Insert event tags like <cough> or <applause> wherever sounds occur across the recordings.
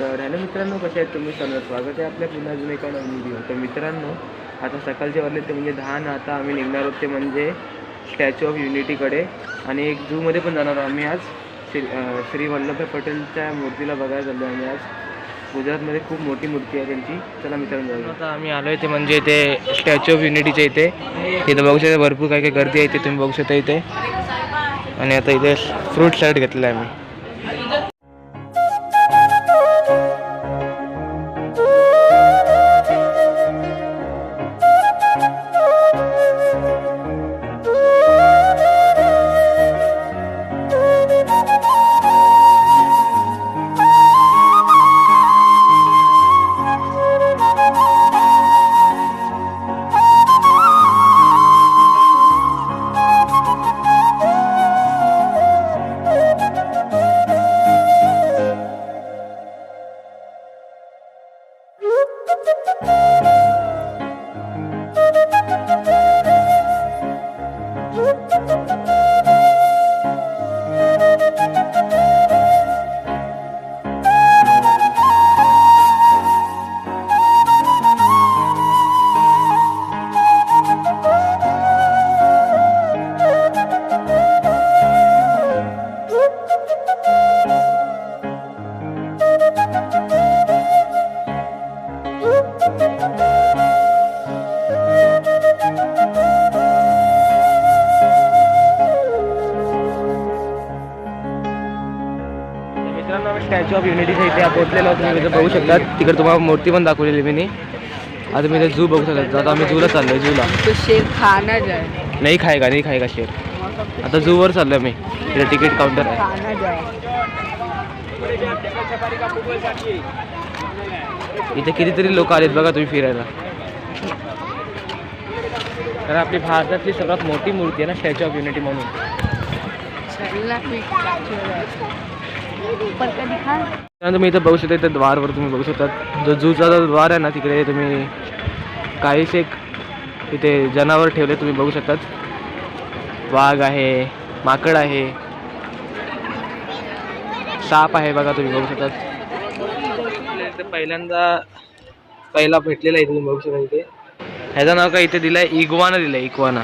तर हॅलो मित्रांनो कसे आहेत तुम्ही? सर्व स्वागत आहे आपल्या पुन्हा अजून एका नवीन व्हिडिओ तर मित्रांनो आता सकाळचे वाजले ते म्हणजे दहा ना आता आम्ही निघणार आहोत ते म्हणजे स्टॅच्यू ऑफ युनिटीकडे आणि एक झूमध्ये पण जाणार आहोत आम्ही आज. श्री श्री वल्लभभाई पटेलच्या मूर्तीला बघायला चाललो आम्ही आज. गुजरातमध्ये खूप मोठी मूर्ती आहे त्यांची. चला मित्रांनो आता आम्ही आलो आहे ते म्हणजे इथे स्टॅच्यू ऑफ युनिटीच्या इथे. इथं बघू शकता भरपूर काही काही गर्दी आहे इथे तुम्ही बघू शकता इथे. आणि आता इथे फ्रूट सॅलड घेतलं आहे आम्ही. आहोत तुम्ही इथे बघू शकता तिकडे तुम्हाला मूर्ती पण दाखवलेली मी. आता मी इथे झू बघू शकता. आता आम्ही झूला चाललोय झूला तो शेर खाना जाए नाही खायगा नाही खायगा शेर? आता झूवर चाललोय मी. इथे तिकीट काउंटर आहे. खाना जाए इथे कितीतरी लोक आलेत बघा तुम्ही फिरायला. तर आपली भारतातली सर्वात मोठी मूर्ती आहे ना स्टॅच्यू ऑफ युनिटी म्हणून. दिखा तुम्ही इथं बघू शकता इथं द्वारवर तुम्ही बघू शकता. जो जूचा जो द्वार आहे ना तिकडे तुम्ही काहीच एक इथे जनावर ठेवले तुम्ही बघू शकतात. वाघ आहे माकड आहे. साप आहे बघा तुम्ही बघू शकतात. इथे पहिल्यांदा पहिला भेटलेला आहे तुम्ही बघू शकता इथे. ह्याचं नाव काय? इथे दिलंय इगवाना दिलंय इगवाना.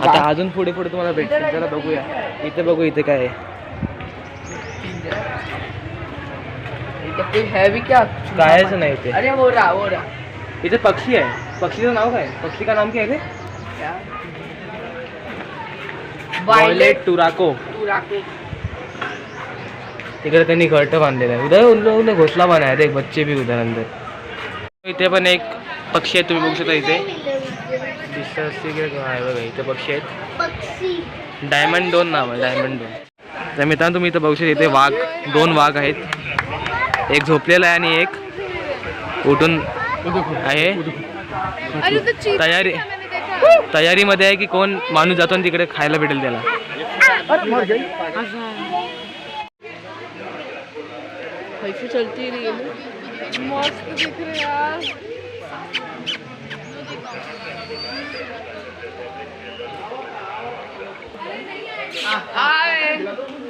आता अजून पुढे पुढे तुम्हाला भेटतील. चला बघूया. इथे बघू इथे काय आहे. है भी क्या? कायच नाही इथे. अरे वो रहा वो रहा. इथे पक्षी आहे. पक्षीचं नाव काय? पक्षी का नाम क्या है वॉयलेट टुराको टुराको तिकडे त्यांनी घरटं बांधलेलं आहे. उद्या उन्हा उन्हा घोसला बनाया बच्चे भी नंतर इथे पण एक पक्षी आहे तुम्ही बघू शकता इथे. की काय आहे बघा इथे पक्षी आहेत. डायमंड दोन नाव आहे डायमंड दोन. तर मित्रांनो तुम्ही इथं बघू शकता इथे वाघ दोन वाघ आहेत. एक झोपलेला आहे आणि एक उठून आहे. तयारी तयारीमध्ये आहे की कोण माणूस जातो आणि तिकडे खायला भेटेल त्याला. चलती हाय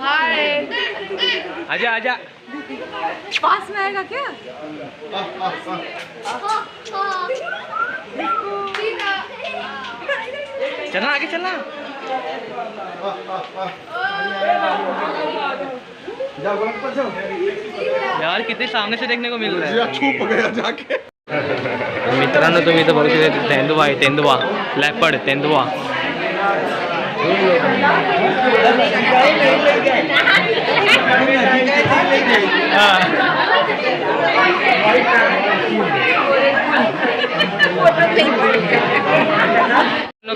हाय आजा आजा। पास में आएगा क्या? चलना आगे चलना। यार कितने सामने से देखने को मिल रहा है। छुप गया जाके। मित्रांनो तुम्ही इथं बघू शकता तेंदुवा आहे तेंदुवा लॅपड तेंदुवा.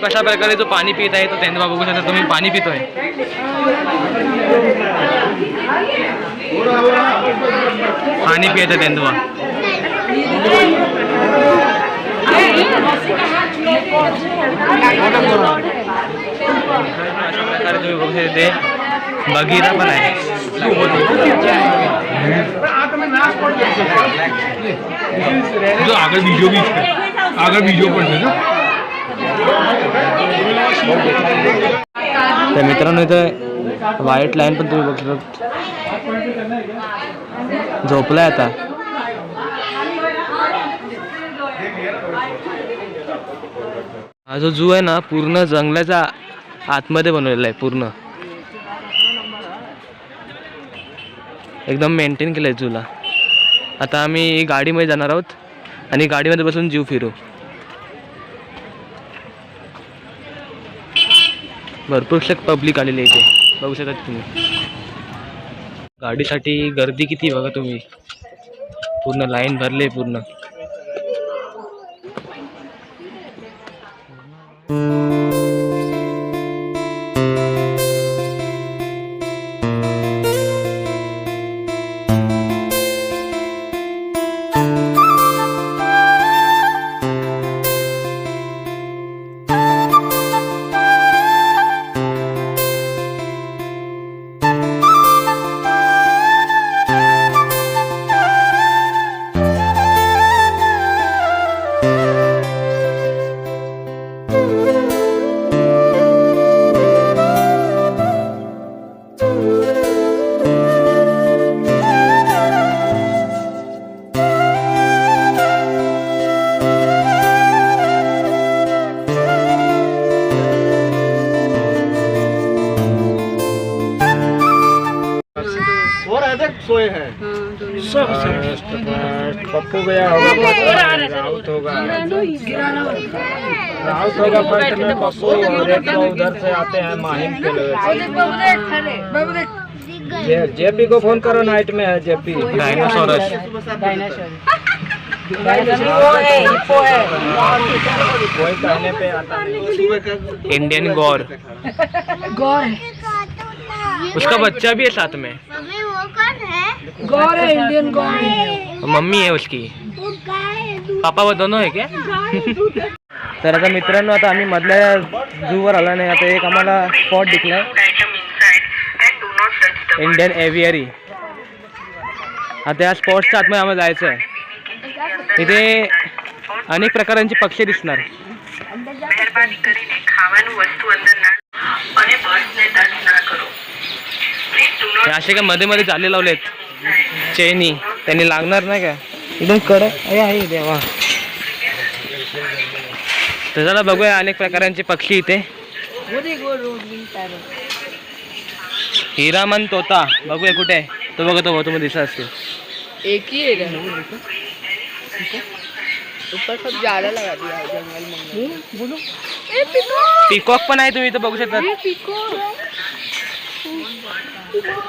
कशा प्रकारे जो पाणी पित आहे तो तेंदुवा बघू शकता तुम्ही पाणी पितोय. पाणी पियाचं तेंदुवा. अशा पण आहे बीच पण तर मित्रांनो इथं व्हाईट लाईन पण तुम्ही बघू शकता. झोपलाय आता. हा जो जू आहे ना पूर्ण जंगलाच्या आतमध्ये बनवलेला आहे पूर्ण. एकदम मेंटेन केलं आहे जूला. आता आम्ही गाडीमध्ये जाणार आहोत आणि गाडीमध्ये बसून जीव फिरू. भरपूर पब्लिक आलेली आहे इथे. बघू शकता तुम्ही. गाडीसाठी गर्दी किती बघा तुम्ही. पूर्ण लाईन भरले पूर्ण. अधिक सोए हैं। पप्पू गया होगा राउत होगा। राउत होगा फ़र्स्ट में पप्पू और एक तो उधर से आते हैं माहिम के लोग जे- जेपी को फ़ोन करो नाइट में है जेपी। डायनासोरस कोई कहने पे आता नहीं। इंडियन गौर <laughs> उसका बच्चा भी है साथ में। मम्मी वो कौन है? गौर है इंडियन गौर है। मम्मी है उसकी। पापा वो दोनों है क्या? तर आता मित्रांनो आता आम्ही मधल्या झूवर आलो नाही. आता एक आम्हाला स्पॉट दिसला. इंडियन एव्हिअरी आता या स्पॉट्सच्या आतमध्ये आम्हाला जायचं आहे इथे अनेक प्रकारांचे पक्षी दिसणार. वस्तू हे असे काय मध्ये मध्ये जाले लावलेत. चेनी. त्यांनी लागणार नाही का एकदम कडक. आहे देवा. तर चला बघूया अनेक प्रकारांचे पक्षी इथे. हिरामन तोता. बघूया कुठे तो बघतो हो तुम्ही दिसत असतील एक ही है क्या ऊपर सब ज्यादा लगा दिया है जंगल मंगल बोलो ए पिको पिकॉक पण आहे तुम्ही इथं बघू शकता. ये पिको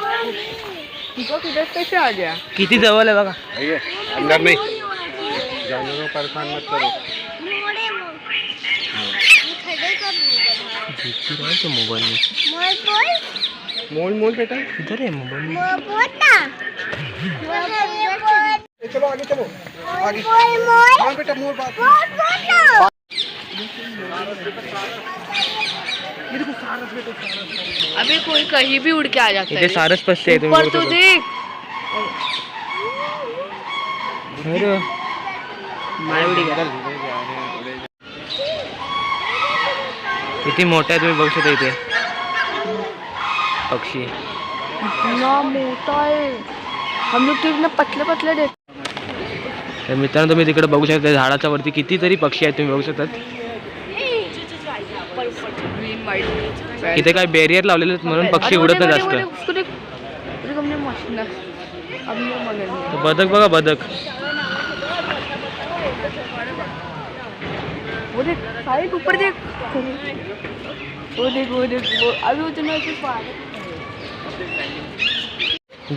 पिको किधर कैसे आ गया किती जवळ आहे बघा. अंदर नहीं. जानवरों परेशान मत करो. मोल मोल बेटा. इधर आहे मोबाईल. मोर बोलना मोर बोल चलो आगे चलो. आगे. बोल मोर हाँ बेटा मोर बात. अभी कोई कहीं भी उड़ के आ जाता इथे है सारस पक्षी आहे ऊपर तुम्ही तो देख। किती मोठा आहे तुम्ही बघू शकता इथे पक्षी। ना मोटा है। हम लोग तो इतने पतले पतले देख तर मित्रांनो तुम्ही तिकडे बघू शकता झाडाच्या वरती कितीतरी पक्षी आहेत तुम्ही बघू शकतात इथे काय बॅरियर लावलेले आहेत म्हणून पक्षी उडत नाही जास्त बदक बघा बदक.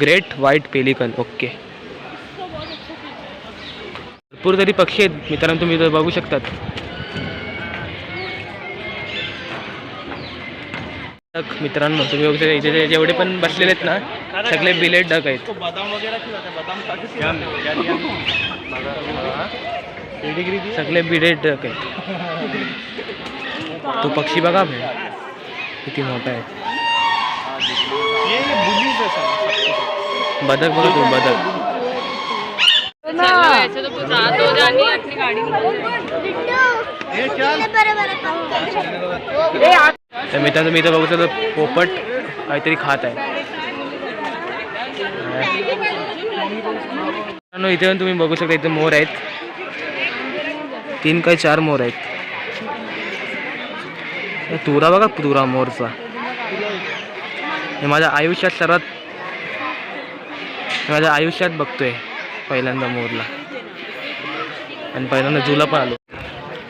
ग्रेट व्हाईट पेलिकन ओके भरपूर तरी पक्षी आहेत मित्रांनो तुम्ही बघू शकतात. डक मित्रांनो तुम्ही बघू शकता इथे जेवढे पण बसलेले आहेत ना सगळे बिलेट डक आहेत. सगळे बिलेट डक आहेत. तो पक्षी बघा भाई. किती मोठा आहे. बदक बघा तुम्ही बदक. चलो ऐसे तो तर मित्रांनो इथं बघू शकता पोपट काहीतरी खात आहे. मित्रांनो इथे पण तुम्ही बघू शकता इथे मोर आहेत. तीन काही चार मोर आहेत. तुरा बघा तुरा मोरचा. हे माझ्या आयुष्यात सर्वात माझ्या आयुष्यात बघतोय पहिल्यांदा मोरला. आणि पहिल्यांदा जुला पण आलो.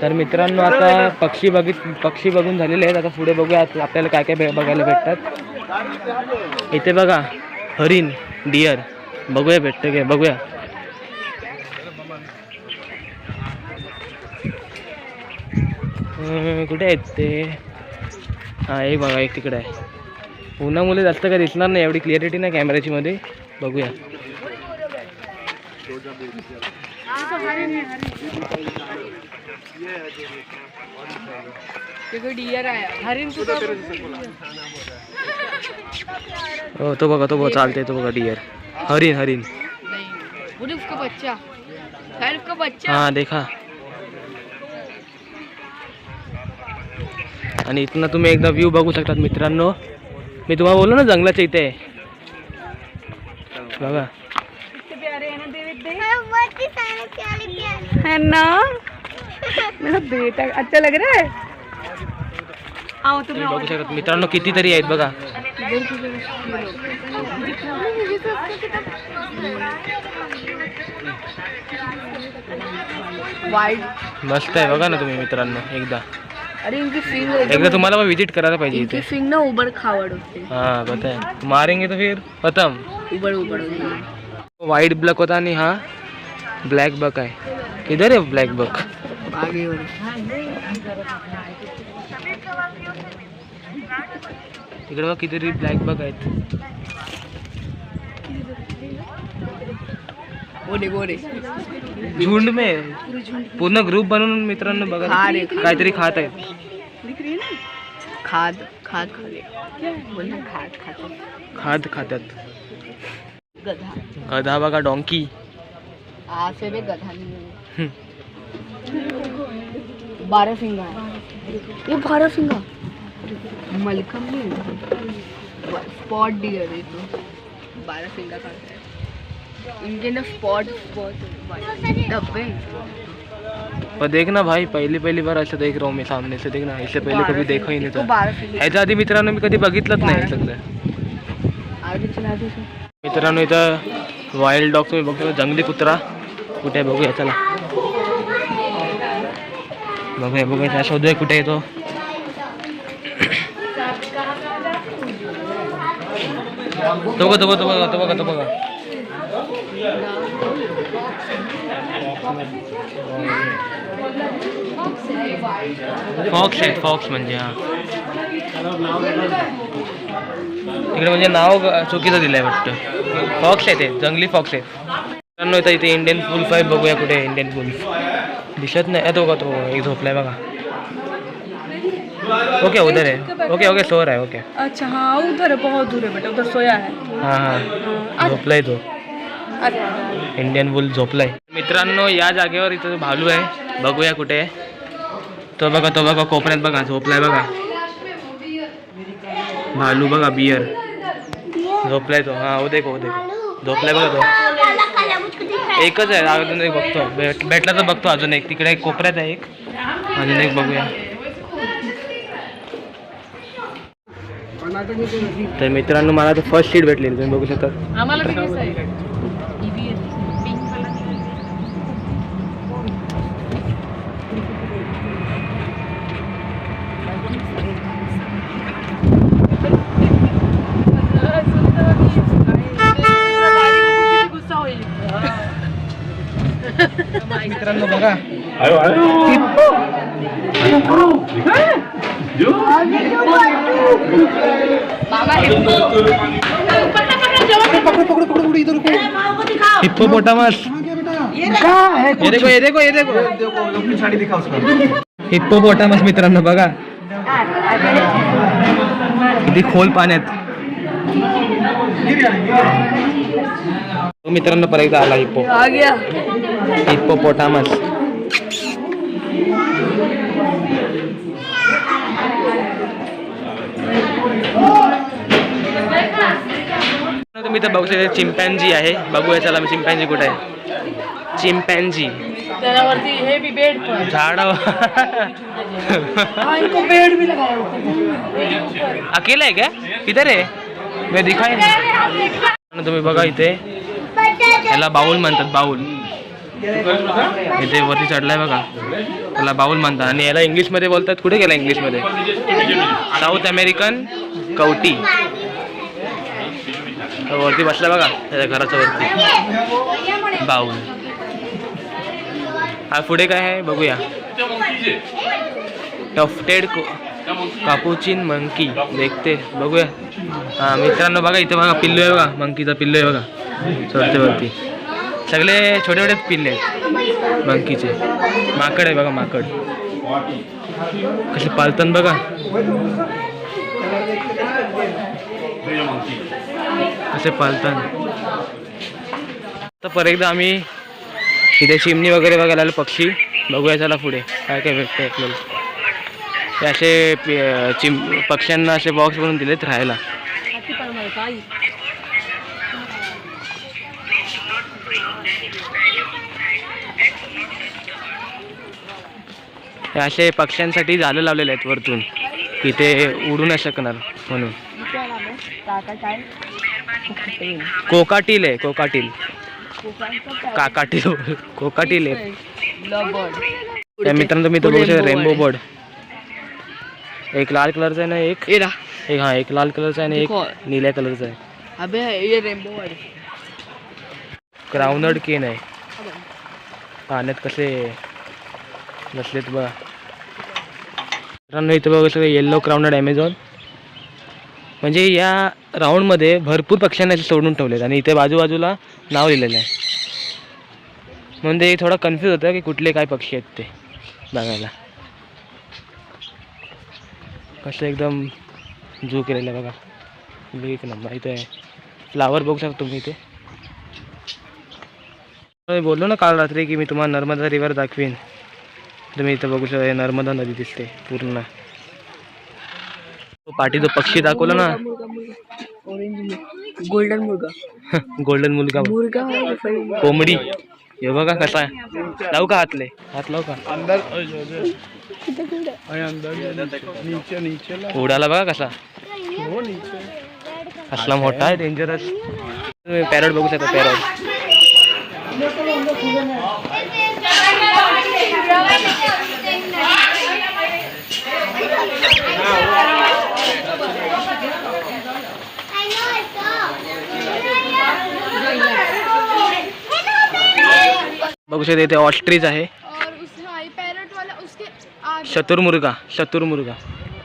तर मित्रांनो आता पक्षी बघित पक्षी बघून झालेले आहेत. आता पुढे बघूया आता आपल्याला काय काय बघायला भेटतात. इथे बघा हरिण डिअर बघूया भेटतं काय बघूया. कुठे आहेत ते? हां एक बघा एक तिकडे आहे. उन्हामुळे जास्त काय दिसणार नाही एवढी क्लिअरिटी नाही कॅमेऱ्याची मध्ये. बघूया. डियर हरिण सुद्धा हो तो बघा तो बघा चालते तो बघा डियर हरिण हरिण. नहीं उसका बच्चा है उसका बच्चा देखा. आणि इथनं तुम्ही एकदा व्ह्यू बघू शकतात मित्रांनो. मी तुम्हाला बोललो ना जंगलाच्या इथे. बघा. मेरा बेटा अच्छा लग रहा है? आओ तुम्ही बघू शकतात मित्रांनो कितीतरी आहेत बघा. मस्त आहे बघा ना तुम्ही मित्रांनो एकदा. अरे इनकी फिंग एकदा तुम्हाला पण विजिट करायला पाहिजे इनकी इथे फिंग ना उबड़ खावड़ होते. हाँ पता है मारेंगे तो फिर? खत्म उबड़ उबड़ होते। व्हाईट ब्लॅक होता आणि हा ब्लॅक बक आहे. किधर आहे ब्लॅक बक आगे और इकडे बघ कितीतरी ब्लॅक बक आहेत. झुंड में. पूर्ण ग्रुप बनवून मित्रांनो बघा. काहीतरी खात आहेत. दिख रही है ना? खाद खाद खा ले बोलना खाद खाते. खात खात्यात. गधा. गधा बघा डॉंकी गधा नहीं. है बारह सिंगा है। ये बारह सिंगा मलकम नहीं स्पॉट डियर है तो। बारह सिंगा खाता है। इनके अंदर स्पॉट स्पॉट डब्बे पर देख ना भाई पहली पहली बार असं देख रहा हूँ मैं सामने से देख ना इससे पहले कभी देखा ही नहीं तो ह्याच्या आधी मित्रांनो मी कधी बघितलंच नाही सगळं इसे। मित्रांनो इथं वाईल्ड डॉग तुम्ही बघतो जंगली कुत्रा। कुठे बघूया चला। बघूया बघूया त्या शोधूया कुठे येतो. तो बघा तो बघा तो बघा तो बघा तो बघा. फॉक्स आहेत फॉक्स म्हणजे हा. तिकडे म्हणजे नाव चुकीचं दिलंय वाटतं. फॉक्स आहे ते जंगली फॉक्स आहे मित्रांनो इथे इंडियन फुल फाईव्ह बघूया कुठे इंडियन फुल दिसत नाही अ, तो का तो एक झोपलाय बघा। ओके उधर आहे ओके ओके सोर आहे ओके। अच्छा हाँ उधर है बहुत दूर है बेटा उधर सोया है। हाँ हाँ झोपलाय तो इंडियन वुल झोपलाय मित्रांनो या जागेवर इथं भालू आहे बघूया कुठे आहे तो बघा तो बघा कोपऱ्यात बघा झोपलाय बघा। भालू बघा बियर झोपलाय तो हा ओ देखो ओ देखो। झोपलाय बघा तो। एकच आहे अजून एक बघतो. भेट भेटला तर बघतो अजून एक. तिकडे एक कोपऱ्यात आहे एक. अजून एक बघूया. तर मित्रांनो मला तर फर्स्ट सीट भेटली. तुम्ही बघू शकता आम्हाला किती आहे पिंक गुस्सा होईल मित्रांनो बघा हिप्पोपोटामस ये देखो ये देखो ये देखो हिप्पोपोटामस मित्रांनो बघा. किती खोल पाण्यात. मित्रांनो परत एकदा आला हिप्पो आ गया हिप्पोपोटामस तुम्ही तर बघू शकता चिंपॅन्जी आहे. बघूया चला मी चिंपॅन्जी कुठे आहे. चिंपॅन्जी. त्याच्यावरती हे बी बेड पण. झाड. इनको बेड भी लगाया हुआ अकेला आहे क्या किधर आहे मी दिखाय तुम्ही बघा इथे. याला बाऊल म्हणतात बाऊल. इथे वरती चढलाय बघा त्याला बाऊल म्हणतात. आणि याला इंग्लिशमध्ये बोलतात. कुठे गेला इंग्लिशमध्ये? साऊथ अमेरिकन कवटी. वरती बसला बघा त्याच्या घराच्या वरती. बाऊल. हा पुढे काय आहे? बघूया. टफ्टेड कापुचिन मंकी देखते. बघूया. हा मित्रांनो बघा इथे बघा पिल्लू आहे बघा. मंकीचा पिल्लू आहे बघा. चढते वरती. सगळे छोटे छोटे पिल्ले आहेत. मंकीचे. माकड आहे बघा माकड. कसे पालतन बघा. कसे पालतन. आता परत एकदा आम्ही इथे चिमणी वगैरे बघायला आलो पक्षी. बघूया चला पुढे. काय काय भेटतं आपल्याला. ते असे पि- चिम पक्ष्यांना असे बॉक्स बनवून दिलेत राहायला. हे असे पक्ष्यांसाठी झालं लावलेले आहेत वरतून. की ते उडू नाही शकणार म्हणून. कोकाटील आहे कोकाटील. काकाटील कोकाटील आहे. त्या मित्रांनो तुम्ही तो बघू शकता रेनबो बोर्ड. एक लाल कलरचा आहे ना एक. एक हा एक लाल कलरचा आहे देखो. एक निळ्या कलरचा आहे. ग्राउंडड केन आहे. पाण्यात कसे बसलेत बघा मित्रांनो इथं बघू शकता येल्लो क्राउंडड ॲमेझॉन म्हणजे या राऊंडमध्ये भरपूर पक्ष्यांना असे सोडून ठेवलेत आणि इथे बाजूबाजूला नाव लिहिलेलं आहे. म्हणजे थोडा थोडं कन्फ्यूज होतं की कुठले काय पक्षी आहेत ते बघायला. कसं एकदम जू केलेलं आहे बघा. एक नंबर इथे फ्लावर बघू शकता तुम्ही इथे. मी बोललो ना काल रात्री की मी तुम्हाला नर्मदा रिवर दाखवीन. तुम्ही इथं बघू शकता हे नर्मदा नदी दिसते पूर्ण. तो पाठी जो पक्षी दाखवला ना. ऑरेंज गोल्डन मुर्गा. गोल्डन मुलगा है कोंबडी. हे बघा कसा आहे. लावू का हातले? हात लावू का? उडाला बघा कसा. असला मोठा आहे डेंजरस पॅरट बघू शकता पॅरट बघू शकता इथे ऑस्ट्रीच आहे. शतुर्मुर्गा शतुर्मुर्गा.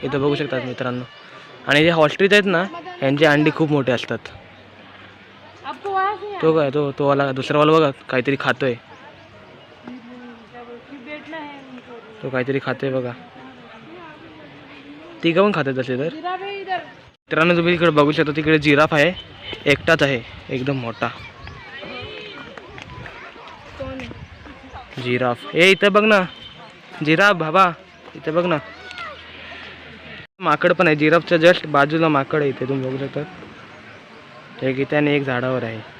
इथं बघू शकतात मित्रांनो. आणि जे हॉस्ट्रीच आहेत ना यांचे अंडी खूप मोठे असतात. तो काय तो तो वाला दुसरा वाला बघा काहीतरी खातोय. तो काहीतरी खातोय बघा. तिघं पण खातात तसे तर. मित्रांनो तुम्ही इकडे बघू शकता तिकडे जिराफ आहे. एकटाच आहे. एकदम मोठा. जिराफ. ए इथं बघ ना. जिराफ बाबा. इथं बघ ना. माकड पण आहे. जिराफच्या जस्ट बाजूला माकड आहे इथे तुम्ही बघू शकता. एक इथे आणि एक झाडावर आहे.